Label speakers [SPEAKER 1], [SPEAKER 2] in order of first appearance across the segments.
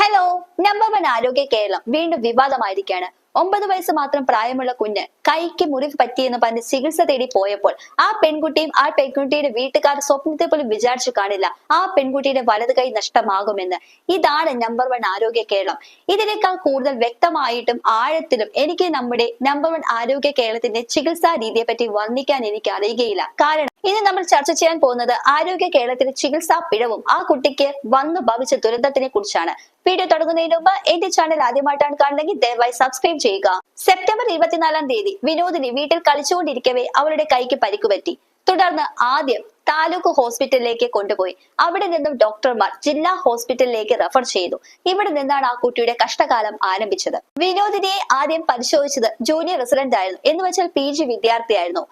[SPEAKER 1] Hello number one ആരോഗ്യ കേരളം വീണ്ടും വിവാദമായിരിക്കുകയാണ്. ഒമ്പത് വയസ്സ് മാത്രം പ്രായമുള്ള കുഞ്ഞ് കൈക്ക് മുറിവ് പറ്റിയെന്ന് പറഞ്ഞ് ചികിത്സ തേടി പോയപ്പോൾ ആ പെൺകുട്ടിയും ആ പെൺകുട്ടിയുടെ വീട്ടുകാർ സ്വപ്നത്തെ പോലും വിചാരിച്ചു കാണില്ല. ആ പെൺകുട്ടിയുടെ വലത് കൈ നഷ്ടമാകുമെന്ന്. ഇതാണ് നമ്പർ വൺ ആരോഗ്യ കേരളം. ഇതിനേക്കാൾ കൂടുതൽ വ്യക്തമായിട്ടും ആഴത്തിലും എനിക്ക് നമ്മുടെ നമ്പർ വൺ ആരോഗ്യ കേരളത്തിന്റെ ചികിത്സാ രീതിയെ പറ്റി വർണിക്കാൻ എനിക്ക് അറിയുകയില്ല. കാരണം ഇനി നമ്മൾ ചർച്ച ചെയ്യാൻ പോകുന്നത് ആരോഗ്യ കേരളത്തിലെ ചികിത്സാ പിഴവും ആ കുട്ടിക്ക് വന്നു ഭവിച്ച ദുരന്തത്തിനെ കുറിച്ചാണ്. വീഡിയോ തുടങ്ങുന്നതിന് മുമ്പ് എന്റെ ചാനൽ ആദ്യമായിട്ടാണ് കാണുന്നെങ്കിൽ ദയവായി സബ്സ്ക്രൈബ് ചെയ്യുക. സെപ്റ്റംബർ ഇരുപത്തിനാലാം തീയതി വിനോദിനി വീട്ടിൽ കളിച്ചുകൊണ്ടിരിക്കവേ അവളുടെ കൈക്ക് പരിക്കുപറ്റി. തുടർന്ന് ആദ്യം താലൂക്ക് ഹോസ്പിറ്റലിലേക്ക് കൊണ്ടുപോയി. അവിടെ നിന്നും ഡോക്ടർമാർ ജില്ലാ ഹോസ്പിറ്റലിലേക്ക് റെഫർ ചെയ്തു. ഇവിടെ നിന്നാണ് ആ കുട്ടിയുടെ കഷ്ടകാലം ആരംഭിച്ചത്. വിനോദിനിയെ ആദ്യം പരിശോധിച്ചത് ജൂനിയർ റെസിഡന്റ് ആയിരുന്നു. എന്ന് വെച്ചാൽ പി ജി വിദ്യാർത്ഥിയായിരുന്നു.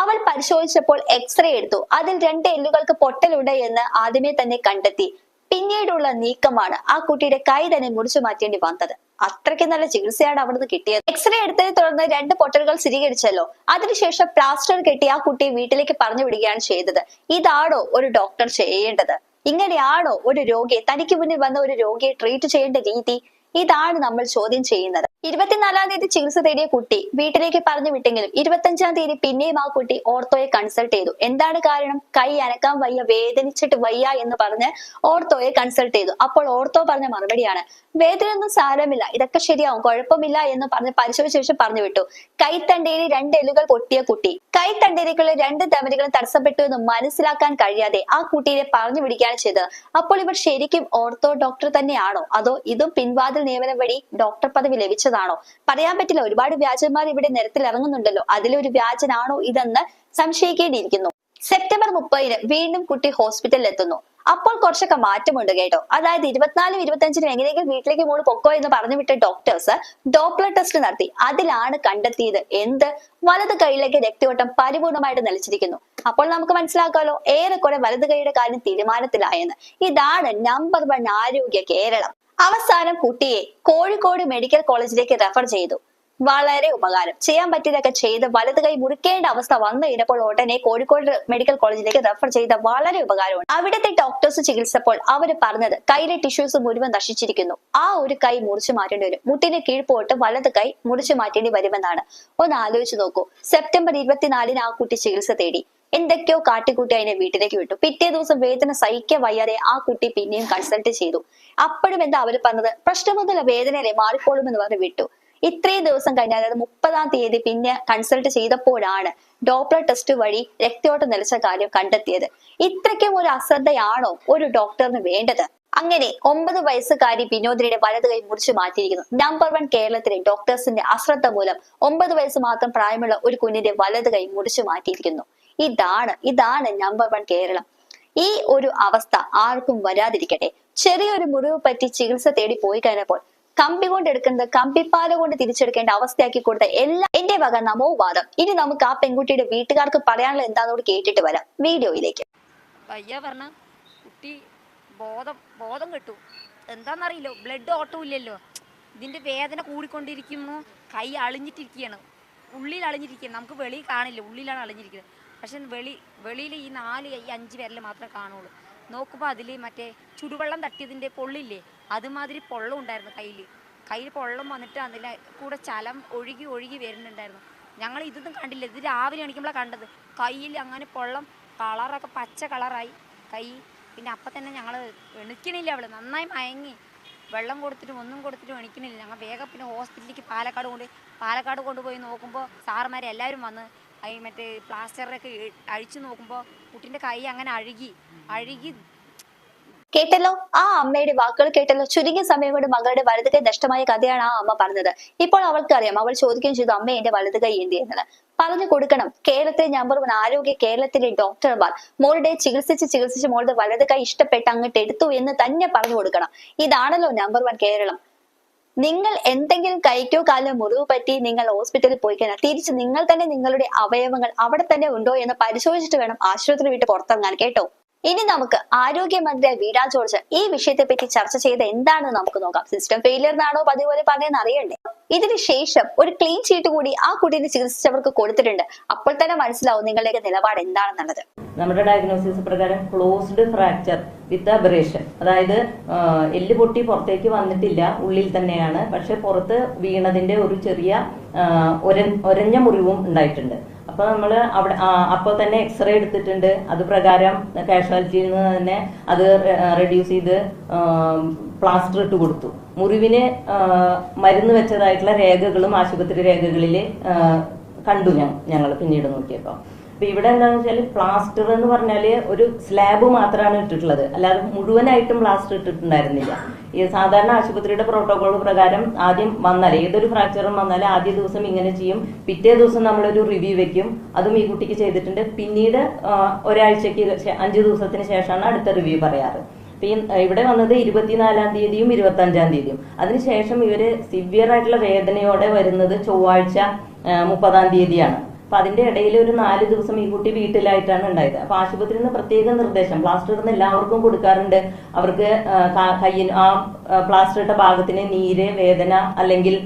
[SPEAKER 1] അവൾ പരിശോധിച്ചപ്പോൾ എക്സ്റേ എടുത്തു. അതിൽ രണ്ട് എല്ലുകൾക്ക് പൊട്ടലുണ്ട് എന്ന് ആദ്യമേ തന്നെ കണ്ടെത്തി. പിന്നീടുള്ള നീക്കമാണ് ആ കുട്ടിയുടെ കൈ തന്നെ മുറിച്ചു മാറ്റേണ്ടി വന്നത്. അത്രയ്ക്ക് നല്ല ചികിത്സയാണ് അവിടുന്ന് കിട്ടിയത്. എക്സ്റേ എടുത്തതിനെ തുടർന്ന് രണ്ട് പൊട്ടലുകൾ സ്ഥിരീകരിച്ചല്ലോ. അതിനുശേഷം പ്ലാസ്റ്റർ കെട്ടി ആ കുട്ടിയെ വീട്ടിലേക്ക് പറഞ്ഞു വിടുകയാണ് ചെയ്തത്. ഇതാണോ ഒരു ഡോക്ടർ ചെയ്യേണ്ടത്? ഇങ്ങനെയാണോ ഒരു രോഗിയെ തനിക്ക് മുന്നിൽ വന്ന ഒരു രോഗിയെ ട്രീറ്റ് ചെയ്യേണ്ട രീതി? ഇതാണ് നമ്മൾ ചോദ്യം ചെയ്യുന്നത്. ഇരുപത്തിനാലാം തീയതി ചികിത്സ തേടിയ കുട്ടി വീട്ടിലേക്ക് പറഞ്ഞു വിട്ടെങ്കിലും ഇരുപത്തഞ്ചാം തീയതി പിന്നെയും ആ കുട്ടി ഓർത്തോയെ കൺസൾട്ട് ചെയ്തു. എന്താണ് കാരണം? കൈ അനക്കാൻ വയ്യ വേദനിച്ചിട്ട് വയ്യ എന്ന് പറഞ്ഞ് ഓർത്തോയെ കൺസൾട്ട് ചെയ്തു. അപ്പോൾ ഓർത്തോ പറഞ്ഞ മറുപടിയാണ് വേദനയൊന്നും സാരമില്ല ഇതൊക്കെ ശരിയാവും കുഴപ്പമില്ല എന്ന് പറഞ്ഞ് പരിശോധിച്ച ശേഷം പറഞ്ഞു വിട്ടു. കൈത്തണ്ടയിൽ രണ്ട് എല്ലുകൾ പൊട്ടിയ കുട്ടി. കൈത്തണ്ടയിലേക്കുള്ള രണ്ട് ധമനികളും തടസ്സപ്പെട്ടു എന്ന് മനസ്സിലാക്കാൻ കഴിയാതെ ആ കുട്ടിയെ പറഞ്ഞു പിടിക്കുകയാണ് ചെയ്തത്. അപ്പോൾ ഇവർ ശരിക്കും ഓർത്തോ ഡോക്ടർ തന്നെയാണോ? അതോ ഇതും പിൻവാതിൽ നിയമനം വഴി ഡോക്ടർ പദവി ലഭിച്ചതാണോ? പറയാൻ പറ്റില്ല. ഒരുപാട് വ്യാജന്മാർ ഇവിടെ നിരത്തിൽ ഇറങ്ങുന്നുണ്ടല്ലോ. അതിലൊരു വ്യാജനാണോ ഇതെന്ന് സംശയിക്കേണ്ടിയിരിക്കുന്നു. സെപ്റ്റംബർ മുപ്പതിന് വീണ്ടും കുട്ടി ഹോസ്പിറ്റലിൽ എത്തുന്നു. അപ്പോൾ കുറച്ചൊക്കെ മാറ്റമുണ്ട് കേട്ടോ. അതായത് ഇരുപത്തിനാലും ഇരുപത്തഞ്ചിനും എങ്ങനെയെങ്കിലും വീട്ടിലേക്ക് മോൾ പൊക്കോ എന്ന് പറഞ്ഞു വിട്ട ഡോക്ടേഴ്സ് ഡോപ്ലർ ടെസ്റ്റ് നടത്തി. അതിലാണ് കണ്ടെത്തിയത്. എന്ത്? വലത് കൈയിലേക്ക് രക്തയോട്ടം പരിപൂർണമായിട്ട് നിലച്ചിരിക്കുന്നു. അപ്പോൾ നമുക്ക് മനസ്സിലാക്കാമല്ലോ ഏറെക്കുറെ വലത് കൈയുടെ കാര്യം തീരുമാനത്തിലായെന്ന്. ഇതാണ് നമ്പർ വൺ ആരോഗ്യ കേരളം. അവസാനം കുട്ടിയെ കോഴിക്കോട് മെഡിക്കൽ കോളേജിലേക്ക് റെഫർ ചെയ്തു. വളരെ ഉപകാരം. ചെയ്യാൻ പറ്റിയതൊക്കെ ചെയ്ത് വലത് കൈ മുറിക്കേണ്ട അവസ്ഥ വന്നു കഴിഞ്ഞപ്പോൾ ഉടനെ കോഴിക്കോട് മെഡിക്കൽ കോളേജിലേക്ക് റെഫർ ചെയ്ത വളരെ ഉപകാരമാണ്. അവിടുത്തെ ഡോക്ടേഴ്സ് ചികിത്സപ്പോൾ അവർ പറഞ്ഞത് കൈയിലെ ടിഷ്യൂസ് മുഴുവൻ നശിച്ചിരിക്കുന്നു. ആ ഒരു കൈ മുറിച്ചു മാറ്റേണ്ടി വരും. മുട്ടിന് കീഴ്പോട്ട് വലത് കൈ മുറിച്ചു മാറ്റേണ്ടി വരുമെന്നാണ്. ഒന്ന് ആലോചിച്ച് നോക്കൂ. സെപ്റ്റംബർ ഇരുപത്തിനാലിന് ആ കുട്ടി ചികിത്സ തേടി. എന്തൊക്കെയോ കാട്ടിക്കൂട്ടി അതിനെ വീട്ടിലേക്ക് വിട്ടു. പിറ്റേ ദിവസം വേദന സഹിക്കാൻ വയ്യാതെ ആ കുട്ടി പിന്നെയും കൺസൾട്ട് ചെയ്തു. അപ്പോഴും എന്താ അവർ പറഞ്ഞത്? പ്രശ്നമൊന്നുമില്ല വേദനയല്ലേ മാറിക്കോളും എന്ന് പറഞ്ഞ് വിട്ടു. ഇത്രയും ദിവസം കഴിഞ്ഞ അതായത് മുപ്പതാം തീയതി പിന്നെ കൺസൾട്ട് ചെയ്തപ്പോഴാണ് ഡോപ്ലർ ടെസ്റ്റ് വഴി രക്തയോട്ടം നിലച്ച കാര്യം കണ്ടെത്തിയത്. ഇത്രയ്ക്കും ഒരു അശ്രദ്ധയാണോ ഒരു ഡോക്ടറിന് വേണ്ടത്? അങ്ങനെ ഒമ്പത് വയസ്സുകാരി വിനോദിനിയുടെ വലത് കൈ മുറിച്ചു മാറ്റിയിരിക്കുന്നു. നമ്പർ വൺ കേരളത്തിലെ ഡോക്ടേഴ്സിന്റെ അശ്രദ്ധ മൂലം ഒമ്പത് വയസ്സ് മാത്രം പ്രായമുള്ള ഒരു കുഞ്ഞിന്റെ വലത് കൈ മുറിച്ചു മാറ്റിയിരിക്കുന്നു. ഇതാണ് ഇതാണ് നമ്പർ വൺ കേരളം. ഈ ഒരു അവസ്ഥ ആർക്കും വരാതിരിക്കട്ടെ. ചെറിയൊരു മുറിവ് പറ്റി ചികിത്സ തേടി പോയി കഴിഞ്ഞപ്പോൾ കമ്പി കൊണ്ട് എടുക്കുന്നത് കമ്പിപ്പാല കൊണ്ട് തിരിച്ചെടുക്കേണ്ട അവസ്ഥയാക്കി കൊടുത്ത എല്ലാ എന്റെ വക നമോ വാദം. ഇനി നമുക്ക് ആ പെൺകുട്ടിയുടെ വീട്ടുകാർക്ക് പറയാനുള്ള എന്താണെന്നോട് കേട്ടിട്ട് വരാം. വീഡിയോയിലേക്ക്.
[SPEAKER 2] വയ്യ കുട്ടി ബോധം ബോധം കിട്ടു. എന്താണെന്നറിയില്ലോ ബ്ലഡ് ഓട്ടമില്ലല്ലോ ഇതിന്റെ വേദന കൂടിക്കൊണ്ടിരിക്കുന്നു. കൈ അളിഞ്ഞിട്ടിരിക്കുകയാണ്. ഉള്ളിൽ അളിഞ്ഞിരിക്കുകയാണ്. നമുക്ക് വെളിയിൽ കാണില്ല. ഉള്ളിലാണ് അളിഞ്ഞിരിക്കുന്നത്. പക്ഷെ വെളി വെളിയിൽ ഈ നാല് ഈ അഞ്ച് വിരൽ മാത്രമേ കാണുള്ളൂ. നോക്കുമ്പോൾ അതിൽ മറ്റേ ചുടുവെള്ളം തട്ടിയതിന്റെ പൊള്ളില്ലേ? അതുമാതിരി പൊള്ളം ഉണ്ടായിരുന്നു കയ്യിൽ കയ്യിൽ പൊള്ളം വന്നിട്ട് അതിൽ കൂടെ ചലം ഒഴുകി ഒഴുകി വരുന്നുണ്ടായിരുന്നു. ഞങ്ങൾ ഇതൊന്നും കണ്ടില്ല. ഇത് രാവിലെ എണീക്കുമ്പോഴാണ് കണ്ടത്. കയ്യിൽ അങ്ങനെ പൊള്ളം കളറൊക്കെ പച്ച കളറായി. കൈ പിന്നെ അപ്പം തന്നെ ഞങ്ങൾ എണിക്കണില്ല അവൾ നന്നായി മയങ്ങി. വെള്ളം കൊടുത്തിട്ടും ഒന്നും കൊടുത്തിട്ടും എണിക്കണില്ല. ഞങ്ങൾ വേഗം പിന്നെ ഹോസ്പിറ്റലിലേക്ക് പാലക്കാട് കൊണ്ട് പാലക്കാട് കൊണ്ടുപോയി നോക്കുമ്പോൾ സാറുമാർ എല്ലാവരും വന്ന് ഈ മറ്റേ പ്ലാസ്റ്ററൊക്കെ അഴിച്ചു നോക്കുമ്പോൾ കുട്ടിന്റെ കൈ അങ്ങനെ അഴുകി അഴുകി
[SPEAKER 1] കേട്ടല്ലോ? ആ അമ്മയുടെ വാക്കുകൾ കേട്ടല്ലോ. ചുരുങ്ങിയ സമയം കൊണ്ട് മകളുടെ വലത് കൈ നഷ്ടമായ കഥയാണ് ആ അമ്മ പറഞ്ഞത്. ഇപ്പോൾ അവൾക്ക് അറിയാം അവൾ ചോദിക്കുകയും ചെയ്തു അമ്മ എന്റെ വലത് കൈ എന്ത് ചെയ്യുന്നത്? പറഞ്ഞു കൊടുക്കണം. കേരളത്തിലെ നമ്പർ വൺ ആരോഗ്യ കേരളത്തിലെ ഡോക്ടർമാർ മോളുടെ ചികിത്സിച്ച് ചികിത്സിച്ച് മോളുടെ വലത് കൈ ഇഷ്ടപ്പെട്ട് അങ്ങോട്ട് എടുത്തു എന്ന് തന്നെ പറഞ്ഞു കൊടുക്കണം. ഇതാണല്ലോ നമ്പർ വൺ കേരളം. നിങ്ങൾ എന്തെങ്കിലും കൈക്കോ കാലോ മുറിവ് പറ്റി നിങ്ങൾ ഹോസ്പിറ്റലിൽ പോയി കഴിഞ്ഞാൽ തിരിച്ച് നിങ്ങൾ തന്നെ നിങ്ങളുടെ അവയവങ്ങൾ അവിടെ തന്നെ ഉണ്ടോ എന്ന് പരിശോധിച്ചിട്ട് വേണം ആശുപത്രി വിട്ട് പുറത്തിറങ്ങാൻ കേട്ടോ? ഇനി നമുക്ക് ആരോഗ്യമന്ത്രി വീരാ ജോർജ് ഈ വിഷയത്തെ പറ്റി ചർച്ച ചെയ്ത് എന്താണെന്ന് നമുക്ക് നോക്കാം. സിസ്റ്റം ഫെയിലിയർ എന്നാണോ പതിപോലെ പറഞ്ഞതെന്ന് അറിയണ്ടേ? ഇതിന് ശേഷം ഒരു ക്ലീൻ ഷീറ്റ് കൂടി ആ കുട്ടീനെ ചികിത്സിച്ചവർക്ക് കൊടുത്തിട്ടുണ്ട്. അപ്പോൾ തന്നെ മനസ്സിലാവും നിങ്ങളുടെ നിലപാട് എന്താണെന്നുള്ളത്.
[SPEAKER 3] നമ്മുടെ ഡയഗ്നോസിസ് പ്രകാരം ക്ലോസ്ഡ് ഫ്രാക്ചർ വിത്ത് അബറേഷൻ അതായത് എല്ല് പൊട്ടി പുറത്തേക്ക് വന്നിട്ടില്ല ഉള്ളിൽ തന്നെയാണ്. പക്ഷെ പുറത്ത് വീണതിന്റെ ഒരു ചെറിയ ഒരഞ്ഞ മുറിവും ഉണ്ടായിട്ടുണ്ട്. അപ്പൊ നമ്മൾ അവിടെ അപ്പോൾ തന്നെ എക്സ്റേ എടുത്തിട്ടുണ്ട്. അത് പ്രകാരം കാഷ്വാലിറ്റിയിൽ നിന്ന് തന്നെ അത് റെഡ്യൂസ് ചെയ്ത് പ്ലാസ്റ്റർ ഇട്ട് കൊടുത്തു. മുറിവിന് മരുന്ന് വെച്ചതായിട്ടുള്ള രേഖകളും ആശുപത്രി രേഖകളിൽ കണ്ടു ഞങ്ങൾ പിന്നീട് നോക്കിയപ്പോൾ അപ്പൊ ഇവിടെ എന്താണെന്ന് വെച്ചാൽ പ്ലാസ്റ്റർ എന്ന് പറഞ്ഞാൽ ഒരു സ്ലാബ് മാത്രമാണ് ഇട്ടിട്ടുള്ളത്. അല്ലാതെ മുഴുവനായിട്ടും പ്ലാസ്റ്റർ ഇട്ടിട്ടുണ്ടായിരുന്നില്ല. ഈ സാധാരണ ആശുപത്രിയുടെ പ്രോട്ടോകോൾ പ്രകാരം ആദ്യം വന്നാൽ ഏതൊരു ഫ്രാക്ചറും വന്നാൽ ആദ്യ ദിവസം ഇങ്ങനെ ചെയ്യും. പിറ്റേ ദിവസം നമ്മളൊരു റിവ്യൂ വെക്കും. അതും ഈ കുട്ടിക്ക് ചെയ്തിട്ടുണ്ട്. പിന്നീട് ഒരാഴ്ചക്ക് അഞ്ചു ദിവസത്തിന് ശേഷമാണ് അടുത്ത റിവ്യൂ പറയാറ്. ഇവിടെ വന്നത് ഇരുപത്തിനാലാം തീയതിയും ഇരുപത്തി അഞ്ചാം തീയതിയും അതിനുശേഷം ഇവർ സിവിയർ ആയിട്ടുള്ള വേദനയോടെ വരുന്നത് ചൊവ്വാഴ്ച മുപ്പതാം തീയതിയാണ്. അപ്പൊ അതിന്റെ ഇടയിൽ ഒരു നാല് ദിവസം ഈ കുട്ടി വീട്ടിലായിട്ടാണ് ഉണ്ടായത്. അപ്പൊ ആശുപത്രിയിൽ നിന്ന് പ്രത്യേക നിർദ്ദേശം. പ്ലാസ്റ്റർ ഇടുന്ന എല്ലാവർക്കും കൊടുക്കാറുണ്ട്. അവർക്ക് കയ്യിൽ ആ ഇട്ട ഭാഗത്തിന് നീര് വേദന അല്ലെങ്കിൽ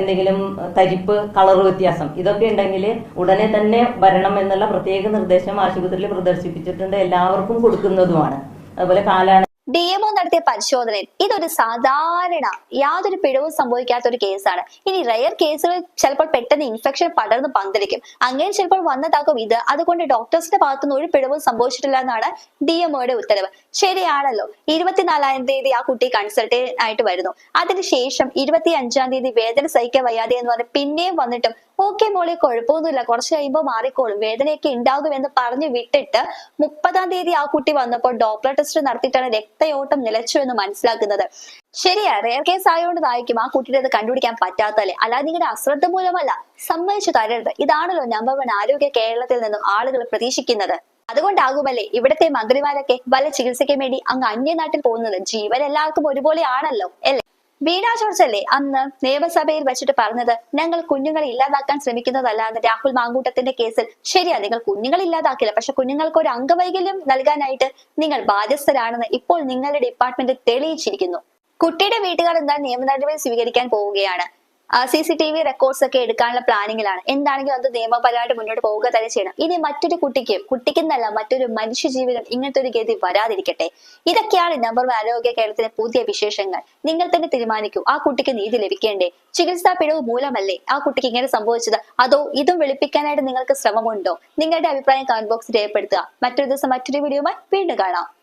[SPEAKER 3] എന്തെങ്കിലും തരിപ്പ് കളർ വ്യത്യാസം ഇതൊക്കെ ഉണ്ടെങ്കിൽ ഉടനെ തന്നെ വരണം എന്നുള്ള പ്രത്യേക നിർദ്ദേശം ആശുപത്രിയിൽ പ്രദർശിപ്പിച്ചിട്ടുണ്ട്. എല്ലാവർക്കും കൊടുക്കുന്നതുമാണ്. അതുപോലെ കാലാണ
[SPEAKER 1] ഡി എംഒ നടത്തിയ പരിശോധനയിൽ ഇതൊരു സാധാരണ യാതൊരു പിഴവും സംഭവിക്കാത്ത ഒരു കേസാണ്. ഇനി റയർ കേസുകൾ ചിലപ്പോൾ പെട്ടെന്ന് ഇൻഫെക്ഷൻ പടർന്ന് പന്തലിക്കും. അങ്ങനെ ചിലപ്പോൾ വന്നതാകും ഇത്. അതുകൊണ്ട് ഡോക്ടേഴ്സിന്റെ ഭാഗത്തുനിന്ന് ഒരു പിഴവും സംഭവിച്ചിട്ടില്ല എന്നാണ് ഡി എംഒയുടെ ഉത്തരവ്. ശരിയാണല്ലോ. ഇരുപത്തിനാലാം തീയതി ആ കുട്ടി കൺസൾട്ടേഷൻ ആയിട്ട് വരുന്നു. അതിനുശേഷം ഇരുപത്തി അഞ്ചാം തീയതി വേദന സഹിക്കാൻ വയ്യാതെ എന്ന് പറഞ്ഞ് പിന്നെയും വന്നിട്ടും ഓക്കെ മോളെ കുഴപ്പമൊന്നുമില്ല. കുറച്ച് കഴിയുമ്പോൾ മാറിക്കോളും. വേദനയൊക്കെ ഉണ്ടാകും എന്ന് പറഞ്ഞു വിട്ടിട്ട് മുപ്പതാം തീയതി ആ കുട്ടി വന്നപ്പോൾ ഡോക്ടർ ടെസ്റ്റ് നടത്തിയിട്ടാണ് രക്തയോട്ടം നിലച്ചു എന്ന് മനസ്സിലാക്കുന്നത്. ശരിയാ റെയർ കേസ് ആയതുകൊണ്ടായിരിക്കും ആ കുട്ടിയുടെ അത് കണ്ടുപിടിക്കാൻ പറ്റാത്തല്ലേ അല്ലാതെ നിങ്ങളുടെ അശ്രദ്ധ മൂലമല്ല സമ്മതിച്ചു തരരുത്. ഇതാണല്ലോ നമ്പർ വൺ ആരോഗ്യ കേരളത്തിൽ നിന്നും ആളുകൾ പ്രതീക്ഷിക്കുന്നത്. അതുകൊണ്ടാകുമല്ലേ ഇവിടുത്തെ മന്ത്രിമാരൊക്കെ വല്ല ചികിത്സയ്ക്ക് വേണ്ടി അങ്ങ് അന്യനാട്ടിൽ പോകുന്നത്? ജീവൻ എല്ലാവർക്കും ഒരുപോലെ ആണല്ലോ അല്ലേ? വീണ ജോർജ് അല്ലേ? അന്ന് നിയമസഭയിൽ വെച്ചിട്ട് പറഞ്ഞത് ഞങ്ങൾ കുഞ്ഞുങ്ങളെ ഇല്ലാതാക്കാൻ ശ്രമിക്കുന്നതല്ല എന്ന് രാഹുൽ മാങ്കൂട്ടത്തിന്റെ കേസിൽ. ശരിയാ നിങ്ങൾ കുഞ്ഞുങ്ങളെ ഇല്ലാതാക്കില്ല. പക്ഷെ കുഞ്ഞുങ്ങൾക്ക് ഒരു അംഗവൈകല്യം നൽകാനായിട്ട് നിങ്ങൾ ബാധ്യസ്ഥരാണെന്ന് ഇപ്പോൾ നിങ്ങളുടെ ഡിപ്പാർട്ട്മെന്റ് തെളിയിച്ചിരിക്കുന്നു. കുട്ടിയുടെ വീട്ടുകാർ എന്താ നിയമ നടപടി സ്വീകരിക്കാൻ പോവുകയാണ്? C C T V records ഒക്കെ എടുക്കാനുള്ള പ്ലാനിങ്ങിലാണ് എന്താണെങ്കിലും അത് നിയമപരമായിട്ട് മുന്നോട്ട് പോവുക തന്നെ ചെയ്യണം. ഇനി മറ്റൊരു കുട്ടിക്ക് കുട്ടിക്കെന്നല്ല മറ്റൊരു മനുഷ്യ ജീവിതം ഇങ്ങനത്തെ ഒരു ഗതി വരാതിരിക്കട്ടെ. ഇതൊക്കെയാണ് നമ്പർ വൺ ആരോഗ്യ കേരളത്തിന്റെ പുതിയ വിശേഷങ്ങൾ. നിങ്ങൾ തന്നെ തീരുമാനിക്കും. ആ കുട്ടിക്ക് നീതി ലഭിക്കേണ്ടേ? ചികിത്സാ പിഴവ് മൂലമല്ലേ ആ കുട്ടിക്ക് ഇങ്ങനെ സംഭവിച്ചത്? അതോ ഇതും വെളുപ്പിക്കാനായിട്ട് നിങ്ങൾക്ക് ശ്രമമുണ്ടോ? നിങ്ങളുടെ അഭിപ്രായം കമന്റ് ബോക്സിൽ രേഖപ്പെടുത്തുക. മറ്റൊരു ദിവസം മറ്റൊരു വീഡിയോയുമായി വീണ്ടും കാണാം.